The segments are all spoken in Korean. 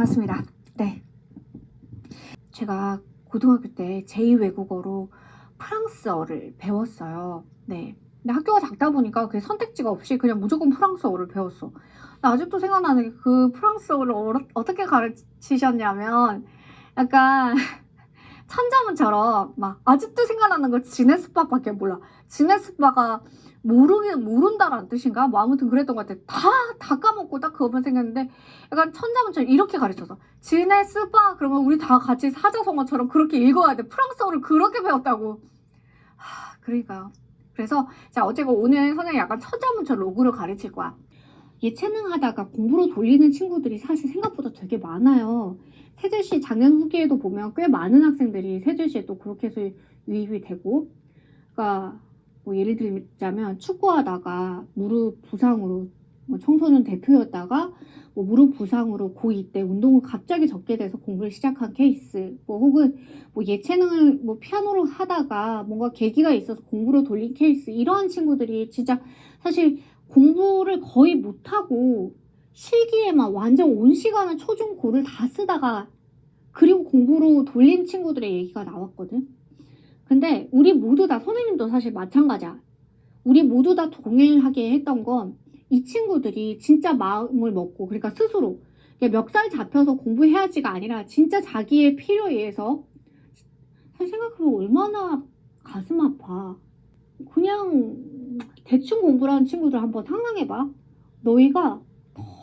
반갑습니다. 네. 제가 고등학교 때 제2외국어로 프랑스어를 배웠어요. 네. 근데 학교가 작다 보니까 그 선택지가 없이 그냥 무조건 프랑스어를 배웠어. 나 아직도 생각나는 게 그 프랑스어를 어, 어떻게 가르치셨냐면 약간 천자문처럼 막 아직도 생각나는 거 지네스파밖에 몰라. 지네스파가 모르긴 모른다라는 뜻인가? 뭐 아무튼 그랬던 것 같아. 다, 다 까먹고 딱 그것만 생겼는데 약간 천자문처럼 이렇게 가르쳐서 지네 스파 그러면 우리 다 같이 사자성어처럼 그렇게 읽어야 돼. 프랑스어를 그렇게 배웠다고. 하, 그러니까. 그래서 자 어제가 오늘 선생님 약간 천자문처럼 로그를 가르칠 거야. 예체능 하다가 공부로 돌리는 친구들이 사실 생각보다 되게 많아요. 세제시 작년 후기에도 보면 꽤 많은 학생들이 세제시에 또 그렇게 해서 유입이 되고 그러니까 뭐 예를 들자면 축구하다가 무릎 부상으로 뭐 청소년 대표였다가 뭐 무릎 부상으로 고2 때 운동을 갑자기 접게 돼서 공부를 시작한 케이스 뭐 혹은 뭐 예체능을 뭐 피아노를 하다가 뭔가 계기가 있어서 공부로 돌린 케이스 이러한 친구들이 진짜 사실 공부를 거의 못하고 실기에만 완전 온 시간을 초중 고를 다 쓰다가 그리고 공부로 돌린 친구들의 얘기가 나왔거든. 근데 우리 모두 다 선생님도 사실 마찬가지야. 우리 모두 다 동일하게 했던 건 이 친구들이 진짜 마음을 먹고 그러니까 스스로 멱살 잡혀서 공부해야지가 아니라 진짜 자기의 필요에 의해서 생각해보면 얼마나 가슴 아파. 그냥 대충 공부를 하는 친구들 한번 상상해봐. 너희가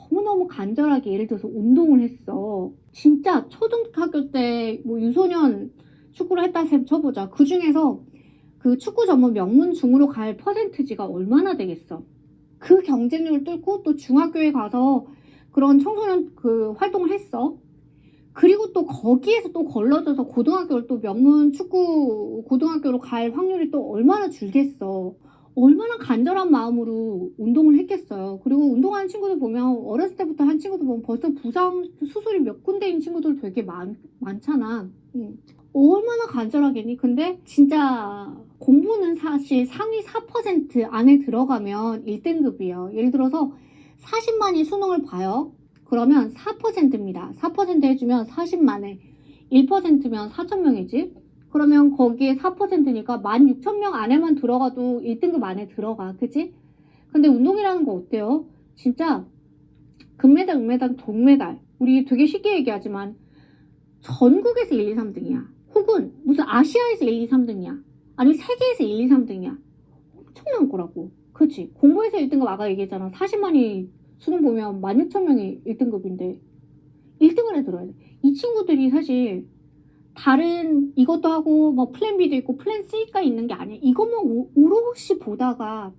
너무너무 간절하게 예를 들어서 운동을 했어. 진짜 초등학교 때 뭐 유소년 축구를 했다 셈 쳐보자. 그 중에서 그 축구 전문 명문 중으로 갈 퍼센트지가 얼마나 되겠어. 그 경쟁력을 뚫고 또 중학교에 가서 그런 청소년 그 활동을 했어. 그리고 또 거기에서 또 걸러져서 고등학교를 또 명문 축구 고등학교로 갈 확률이 또 얼마나 줄겠어. 얼마나 간절한 마음으로 운동을 했겠어요. 그리고 운동하는 친구들 보면 어렸을 때부터 한 친구들 보면 벌써 부상 수술이 몇 군데인 친구들 되게 많, 많잖아. 응. 얼마나 간절하겠니? 근데 진짜 공부는 사실 상위 4% 안에 들어가면 1등급이에요. 예를 들어서 40만이 수능을 봐요. 그러면 4%입니다. 4% 해주면 40만에 1%면 4천명이지. 그러면 거기에 4%니까 16,000명 안에만 들어가도 1등급 안에 들어가. 그치? 근데 운동이라는 거 어때요? 진짜 금메달, 은메달, 동메달. 우리 되게 쉽게 얘기하지만 전국에서 1, 2, 3등이야. 혹은 무슨 아시아에서 1, 2, 3등이야. 아니 세계에서 1, 2, 3등이야. 엄청난 거라고. 그치? 공부에서 1등급 아까 얘기했잖아. 40만이 수능 보면 16,000명이 1등급인데 1등을 해 들어야 돼. 이 친구들이 사실 다른 이것도 하고 뭐 플랜 B도 있고 플랜 C가 있는 게 아니야. 이것만 오- 오롯이 보다가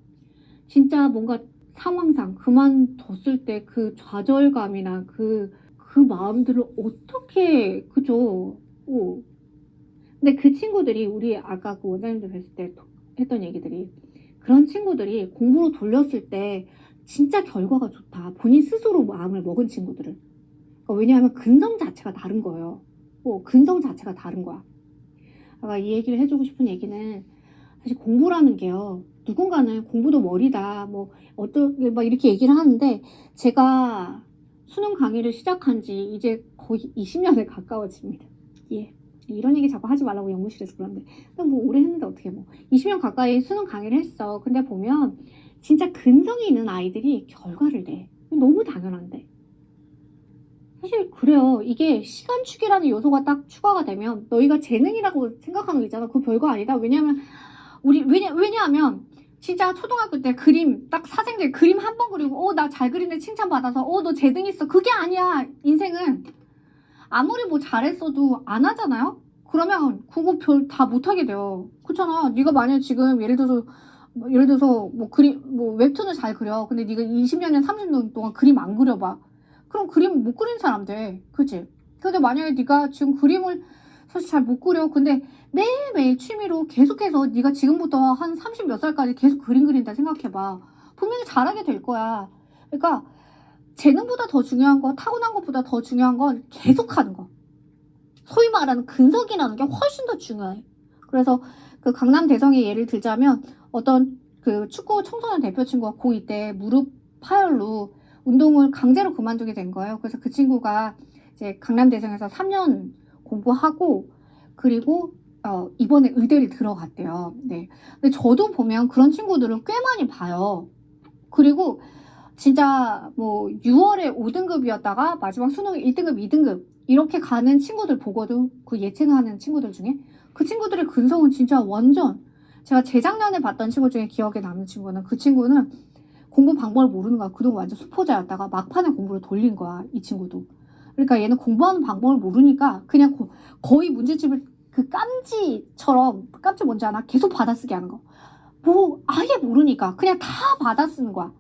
진짜 뭔가 상황상 그만뒀을 때 그 좌절감이나 그, 그 마음들을 어떻게, 그죠? 오. 근데 그 친구들이 우리 아까 그 원장님들 뵀을 때 했던 얘기들이 그런 친구들이 공부로 돌렸을 때 진짜 결과가 좋다. 본인 스스로 마음을 먹은 친구들은. 그러니까 왜냐하면 근성 자체가 다른 거예요. 어, 근성 자체가 다른 거야. 아까 이 얘기를 해주고 싶은 얘기는 사실 공부라는 게요. 누군가는 공부도 머리다. 뭐 어떻게 막 이렇게 얘기를 하는데 제가 수능 강의를 시작한 지 이제 거의 20년에 가까워집니다. 예. 이런 얘기 자꾸 하지 말라고 연구실에서 그러는데 뭐 오래 했는데 어떻게 뭐 20년 가까이 수능 강의를 했어. 근데 보면 진짜 근성이 있는 아이들이 결과를 내. 너무 당연한데. 사실 그래요. 이게 시간 축이라는 요소가 딱 추가가 되면 너희가 재능이라고 생각하는 거 있잖아. 그거 별거 아니다. 왜냐면 우리 왜냐 왜냐하면 진짜 초등학교 때 그림 딱 사생들 그림 한 번 그리고 어 나 잘 그리네 칭찬 받아서 어 너 재능 있어. 그게 아니야. 인생은 아무리 뭐 잘했어도 안 하잖아요. 그러면 그거 별 다 못하게 돼요. 그렇잖아. 네가 만약 지금 예를 들어서 뭐 예를 들어서 뭐 그림 뭐 웹툰을 잘 그려. 근데 네가 20년이나 30년 동안 그림 안 그려봐. 그럼 그림 못 그리는 사람 돼. 그치? 근데 만약에 네가 지금 그림을 사실 잘 못 그려. 근데 매일매일 취미로 계속해서 네가 지금부터 한 30 몇 살까지 계속 그림 그린다 생각해봐. 분명히 잘하게 될 거야. 그러니까 재능보다 더 중요한 거, 타고난 것보다 더 중요한 건 계속하는 거. 소위 말하는 근석이라는 게 훨씬 더 중요해. 그래서 그 강남 대성의 예를 들자면 어떤 그 축구 청소년 대표 친구가 고2 때 무릎 파열로 운동을 강제로 그만두게 된 거예요. 그래서 그 친구가 이제 강남대생에서 3년 공부하고 그리고 어, 이번에 의대를 들어갔대요. 네. 근데 저도 보면 그런 친구들을 꽤 많이 봐요. 그리고 진짜 뭐 6월에 5등급이었다가 마지막 수능에 1등급, 2등급 이렇게 가는 친구들 보거든. 그 예체능 하는 친구들 중에 그 친구들의 근성은 진짜 완전 제가 재작년에 봤던 친구 중에 기억에 남는 친구는 그 친구는 공부 방법을 모르는 거야. 그동안 완전 수포자였다가 막판에 공부를 돌린 거야. 이 친구도. 그러니까 얘는 공부하는 방법을 모르니까 그냥 고- 거의 문제집을 그 깜지처럼 깜지 뭔지 아나? 계속 받아쓰기 하는 거. 뭐 아예 모르니까 그냥 다 받아쓰는 거야.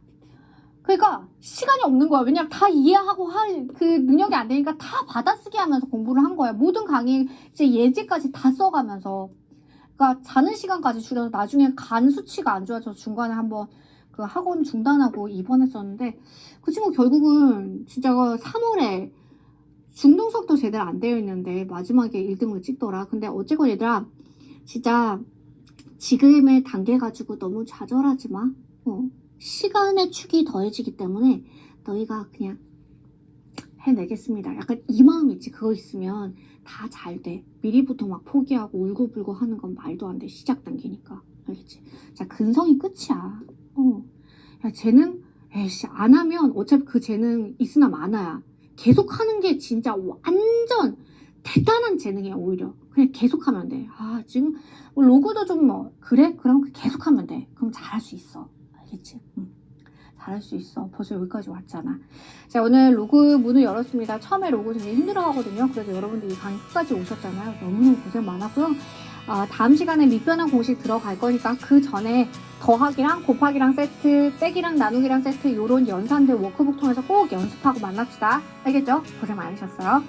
그러니까 시간이 없는 거야. 왜냐면 다 이해하고 할 그 능력이 안 되니까 다 받아쓰기 하면서 공부를 한 거야. 모든 강의 이제 예제까지 다 써가면서. 그러니까 자는 시간까지 줄여서 나중에 간 수치가 안 좋아져서 중간에 한번 그 학원 중단하고 입원했었는데 그 친구 결국은 진짜 3월에 중등석도 제대로 안 되어 있는데 마지막에 1등을 찍더라. 근데 어쨌건 얘들아 진짜 지금의 단계 가지고 너무 좌절하지 마. 어. 시간의 축이 더해지기 때문에 너희가 그냥 해내겠습니다. 약간 이 마음 있지. 그거 있으면 다 잘 돼. 미리부터 막 포기하고 울고불고 하는 건 말도 안 돼. 시작 단계니까. 알겠지? 자, 근성이 끝이야. 어. 야, 재능? 에이씨, 안 하면 어차피 그 재능 있으나 마나야. 계속 하는 게 진짜 완전 대단한 재능이야, 오히려. 그냥 계속 하면 돼. 아, 지금 뭐 로고도 좀 뭐, 그래? 그럼 계속 하면 돼. 그럼 잘할 수 있어. 알겠지? 응. 잘할 수 있어. 벌써 여기까지 왔잖아. 자, 오늘 로그 문을 열었습니다. 처음에 로그 되게 힘들어 하거든요. 그래서 여러분들 이 강의 끝까지 오셨잖아요. 너무너무 고생 많았고요. 아, 다음 시간에 밑변환 공식 들어갈 거니까 그 전에 더하기랑 곱하기랑 세트, 빼기랑 나누기랑 세트 요런 연산들 워크북 통해서 꼭 연습하고 만납시다. 알겠죠? 고생 많으셨어요.